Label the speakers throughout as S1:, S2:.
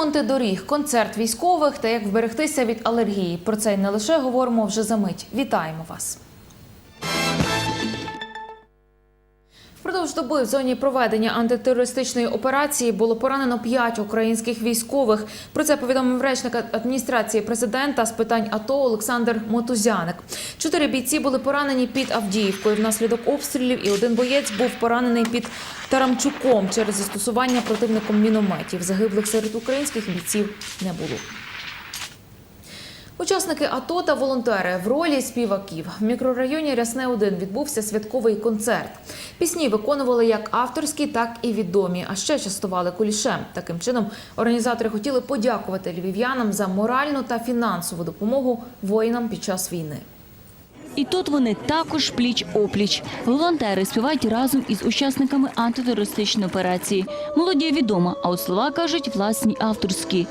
S1: ремонти доріг, концерт військових та як вберегтися від алергії. Про це й не лише говоримо вже за мить. Вітаємо вас. Впродовж доби в зоні проведення антитерористичної операції було поранено п'ять українських військових. Про це повідомив речник адміністрації президента з питань АТО Олександр Мотузяник. Чотири бійці були поранені під Авдіївкою внаслідок обстрілів, і один боєць був поранений під Тарамчуком через застосування противником мінометів. Загиблих серед українських бійців не було. Учасники АТО та волонтери в ролі співаків в мікрорайоні Рясне 1 відбувся святковий концерт. Пісні виконували як авторські, так і відомі, а ще частували кулішем. Таким чином організатори хотіли подякувати львів'янам за моральну та фінансову допомогу воїнам під час війни.
S2: І тут вони також пліч-опліч. Волонтери співають разом із учасниками антитерористичної операції. Молодія відома, а от слова кажуть власні авторські.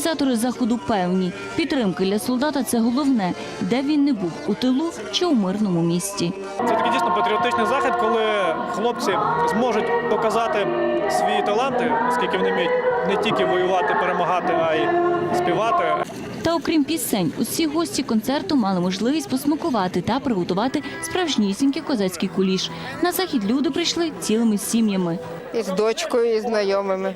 S2: Організатори заходу певні, підтримка для солдата це головне, де він не був у тилу чи у мирному місті.
S3: Це такий дійсно патріотичний захід, коли хлопці зможуть показати свої таланти, оскільки вони вміють не тільки воювати, перемагати, а й співати.
S2: Та окрім пісень, усі гості концерту мали можливість посмакувати та приготувати справжнісінький козацький куліш. На захід люди прийшли цілими сім'ями.
S4: і з дочкою, і знайомими.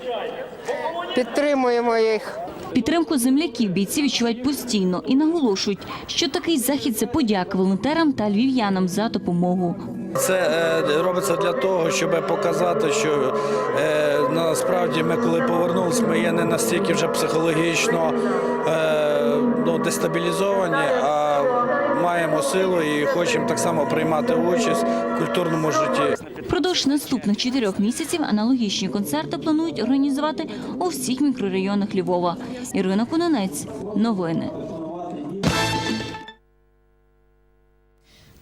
S4: Підтримуємо їх.
S2: Підтримку земляків бійці відчувають постійно і наголошують, що такий захід це подяка волонтерам та львів'янам за допомогу.
S5: Це е, робиться для того, щоб показати, що е, насправді ми, коли повернулися, ми є не настільки вже психологічно е, ну, дестабілізовані, а маємо силу і хочемо так само приймати участь в культурному житті.
S2: Впродовж наступних чотирьох місяців аналогічні концерти планують організувати у всіх мікрорайонах Львова. Ірина Кунонець. Новини.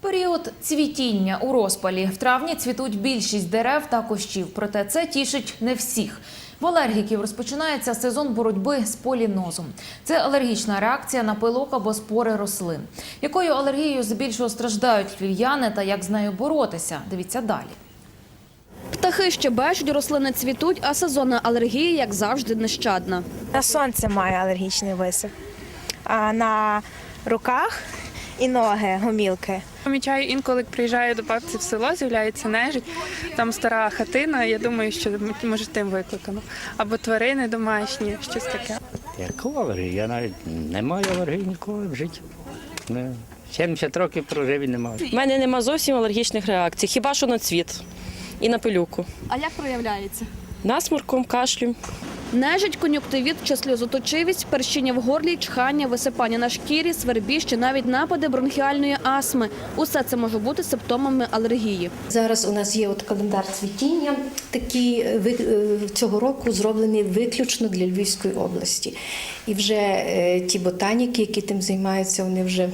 S1: Період цвітіння у розпалі. В травні цвітуть більшість дерев та кущів. Проте це тішить не всіх. В алергіків розпочинається сезон боротьби з полінозом. Це алергічна реакція на пилок або спори рослин. Якою алергією здебільшого страждають львів'яни та як з нею боротися? Дивіться далі.
S6: Птахи щебечуть, рослини цвітуть, а сезонна алергія, як завжди, нещадна.
S7: На сонце має алергічний висип, а на руках і ноги гомілки.
S8: Помічаю інколи, приїжджаю до бабці в село, з'являється нежить, там стара хатина. Я думаю, що може тим викликано. Або тварини домашні, щось таке.
S9: Яку алергію? Я навіть не маю алергії ніколи в житті. Не. 70 років прожив і не маю.
S10: У мене нема зовсім алергічних реакцій, хіба що на цвіт і на пилюку.
S6: А як проявляється?
S10: Насморком, кашлю.
S6: Нежить, кон'юктивіт чи сльозоточивість, перщення в горлі, чхання, висипання на шкірі, свербіж чи навіть напади бронхіальної астми. Усе це може бути симптомами алергії.
S11: Зараз у нас є от календар цвітіння, такий е, ви- е, цього року зроблений виключно для Львівської області. І вже е, ті ботаніки, які тим займаються, вони вже.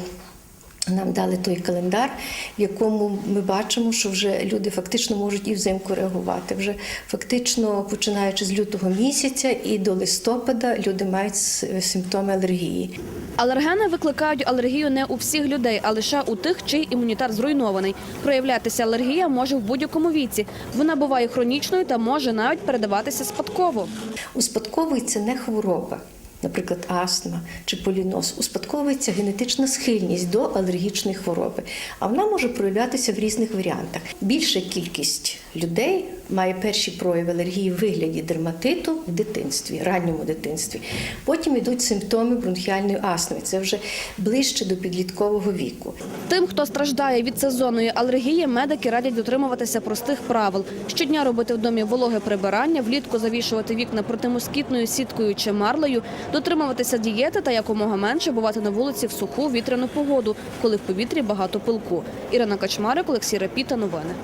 S11: Нам дали той календар, в якому ми бачимо, що вже люди фактично можуть і взимку реагувати. Вже фактично, починаючи з лютого місяця і до листопада, люди мають симптоми алергії.
S6: Алергени викликають алергію не у всіх людей, а лише у тих, чий імунітет зруйнований. Проявлятися алергія може в будь-якому віці. Вона буває хронічною та може навіть передаватися спадково.
S11: Успадковується не хвороба, наприклад, астма чи поліноз. Успадковується генетична схильність до алергічної хвороби, а вона може проявлятися в різних варіантах. Більша кількість людей має перші прояви алергії в вигляді дерматиту в дитинстві, ранньому дитинстві. Потім йдуть симптоми бронхіальної астми. Це вже ближче до підліткового віку.
S6: Тим, хто страждає від сезонної алергії, медики радять дотримуватися простих правил. Щодня робити в домі вологе прибирання, влітку завішувати вікна протимоскітною сіткою чи марлею, дотримуватися дієти та якомога менше бувати на вулиці в суху вітряну погоду, коли в повітрі багато пилку. Ірина Качмарик, Олексій Рапіта. Новини.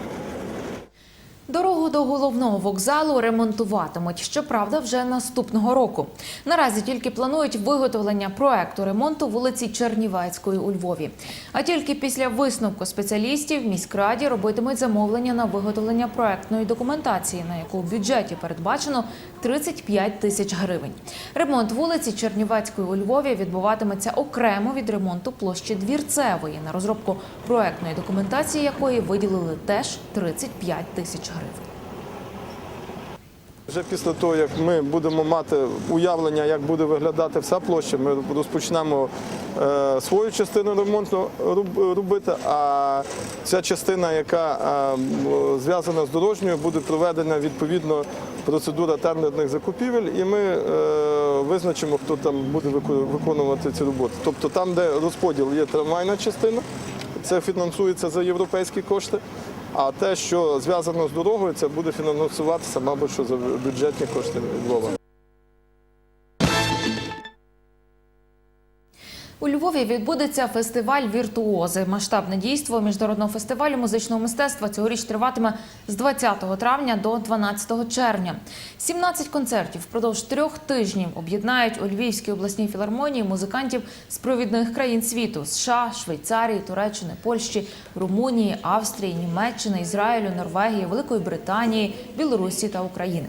S1: Дорогу до головного вокзалу ремонтуватимуть. Щоправда, вже наступного року. Наразі тільки планують виготовлення проекту ремонту вулиці Чернівецької у Львові. А тільки після висновку спеціалістів міськраді робитимуть замовлення на виготовлення проектної документації, на яку в бюджеті передбачено 35 тисяч гривень. Ремонт вулиці Чернівецької у Львові відбуватиметься окремо від ремонту площі Двірцевої, на розробку проектної документації якої виділили теж 35 тисяч гривень.
S12: Вже після того, як ми будемо мати уявлення, як буде виглядати вся площа, ми розпочнемо е, свою частину ремонту робити, а ця частина, яка е, зв'язана з дорожньою, буде проведена відповідно процедура тендерних закупівель, і ми е, визначимо, хто там буде виконувати ці роботи. Тобто там, де розподіл є трамвайна частина, це фінансується за європейські кошти. А те, що зв'язано з дорогою, це буде фінансуватися, мабуть, що за бюджетні кошти Львова.
S1: У Львові відбудеться фестиваль Віртуози. Масштабне дійство міжнародного фестивалю музичного мистецтва цьогоріч триватиме з 20 травня до 12 червня. 17 концертів впродовж трьох тижнів об'єднають у Львівській обласній філармонії музикантів з провідних країн світу США, Швейцарії, Туреччини, Польщі, Румунії, Австрії, Німеччини, Ізраїлю, Норвегії, Великої Британії, Білорусі та України.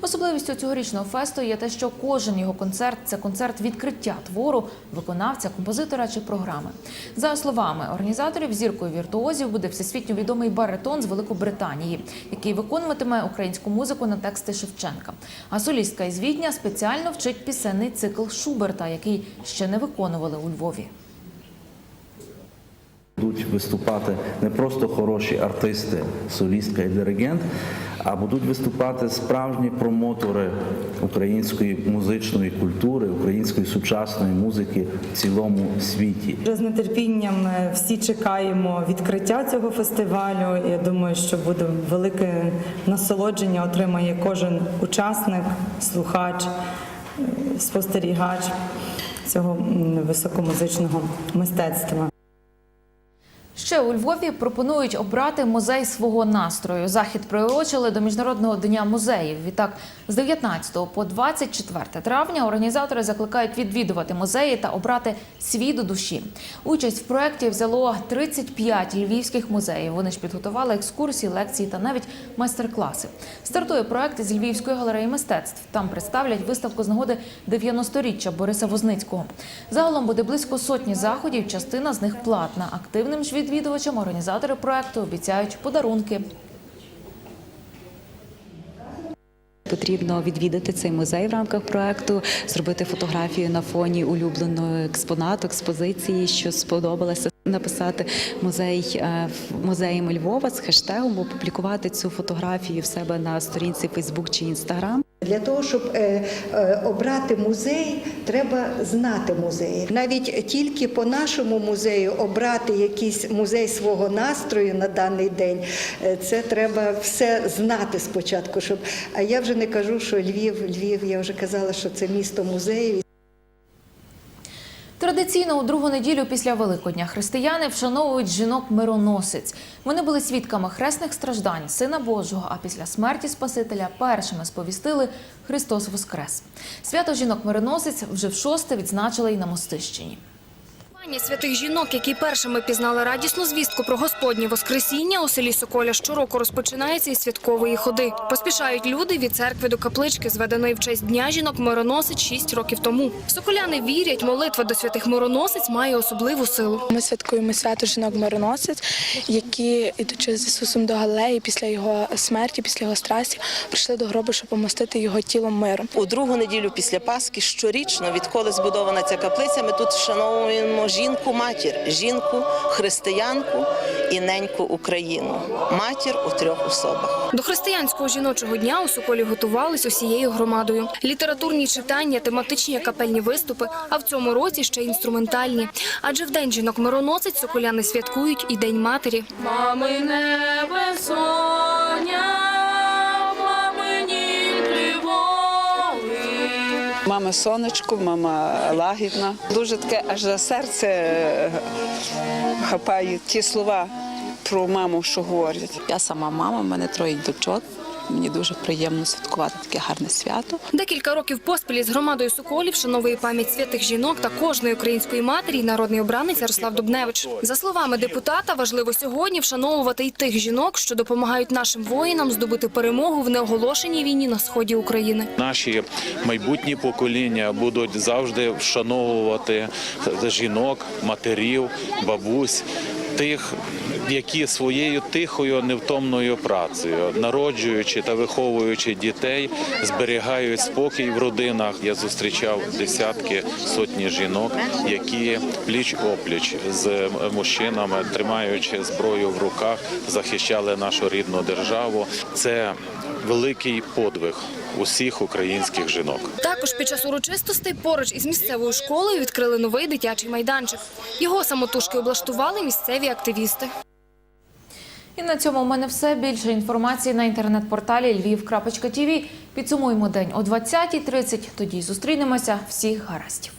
S1: Особливістю цьогорічного фесту є те, що кожен його концерт це концерт відкриття твору, виконавця, композитора чи програми. За словами організаторів, зіркою віртуозів буде всесвітньо відомий баритон з Великобританії, який виконуватиме українську музику на тексти Шевченка. А солістка із Відня спеціально вчить пісенний цикл Шуберта, який ще не виконували у Львові.
S13: Будуть виступати не просто хороші артисти, солістка і диригент, а будуть виступати справжні промотори української музичної культури, української сучасної музики в цілому світі.
S14: Вже з нетерпінням е, всі чекаємо відкриття цього фестивалю. Я думаю, що буде велике насолодження, отримає кожен учасник, слухач, е, спостерігач цього високомузичного мистецтва.
S1: Ще у Львові пропонують обрати музей свого настрою. Захід приурочили до міжнародного дня музеїв. Відтак, з 19 по 24 травня організатори закликають відвідувати музеї та обрати свій до душі. Участь в проєкті взяло 35 львівських музеїв. Вони ж підготували екскурсії, лекції та навіть майстер-класи. Стартує проєкт із Львівської галереї мистецтв. Там представлять виставку з нагоди 90-річчя Бориса Возницького. Загалом буде близько сотні заходів. Частина з них платна. Активним ж відвідувачам організатори проєкту обіцяють подарунки.
S15: Потрібно відвідати цей музей в рамках проекту, зробити фотографію на фоні улюбленого експонату, експозиції, що сподобалося. Написати музей е, музеєм Львова з хештегом, опублікувати цю фотографію в себе на сторінці Фейсбук чи Інстаграм.
S16: Для того, щоб е, е, обрати музей, треба знати музей. Навіть тільки по нашому музею обрати якийсь музей свого настрою на даний день, е, це треба все знати спочатку. Щоб а я вже не кажу, що Львів, Львів, я вже казала, що це місто музеїв.
S1: Традиційно у другу неділю після Великодня християни вшановують жінок-мироносець. Вони були свідками хресних страждань Сина Божого, а після смерті Спасителя першими сповістили Христос Воскрес. Свято жінок-мироносець вже в шосте відзначили й на Мостищині.
S17: Пані святих жінок, які першими пізнали радісну звістку про Господнє Воскресіння у селі Соколя щороку розпочинається із святкової ходи. Поспішають люди від церкви до каплички, зведеної в честь дня жінок мироносиць 6 років тому. Соколяни вірять, молитва до святих мироносиць має особливу силу.
S8: Ми святкуємо свято жінок мироносець, які, ідучи з Ісусом до Галеї після його смерті, після його страсті, прийшли до гробу, щоб помостити його тілом миром.
S10: У другу неділю після Пасхи щорічно, відколи збудована ця каплиця, ми тут вшановуємо жінку матір, жінку, християнку і неньку Україну. Матір у трьох особах.
S17: До християнського жіночого дня у Соколі готувались усією громадою. Літературні читання, тематичні капельні виступи, а в цьому році ще інструментальні. Адже в день жінок мироносець соколяни святкують і День матері. Мами небесоня,
S14: Мама сонечко, мама лагідна. Дуже таке аж за серце е, хапають ті слова про маму, що говорять.
S15: Я сама мама, в мене троє дочок.
S18: Мені дуже приємно святкувати таке гарне свято.
S17: Декілька років поспіль з громадою Соколів вшановує пам'ять святих жінок та кожної української матері народний обранець Ярослав Дубневич. За словами депутата, важливо сьогодні вшановувати й тих жінок, що допомагають нашим воїнам здобути перемогу в неоголошеній війні на сході України.
S19: Наші майбутні покоління будуть завжди вшановувати жінок, матерів, бабусь. Тих, які своєю тихою невтомною працею, народжуючи та виховуючи дітей, зберігають спокій в родинах. Я зустрічав десятки сотні жінок, які пліч опліч з мужчинами, тримаючи зброю в руках, захищали нашу рідну державу. Це великий подвиг усіх українських жінок.
S17: Також під час урочистостей поруч із місцевою школою відкрили новий дитячий майданчик. Його самотужки облаштували місцеві активісти.
S1: І на цьому в мене все. Більше інформації на інтернет-порталі Львів.тв. Підсумуємо день о 20.30. Тоді зустрінемося. Всіх гараздів.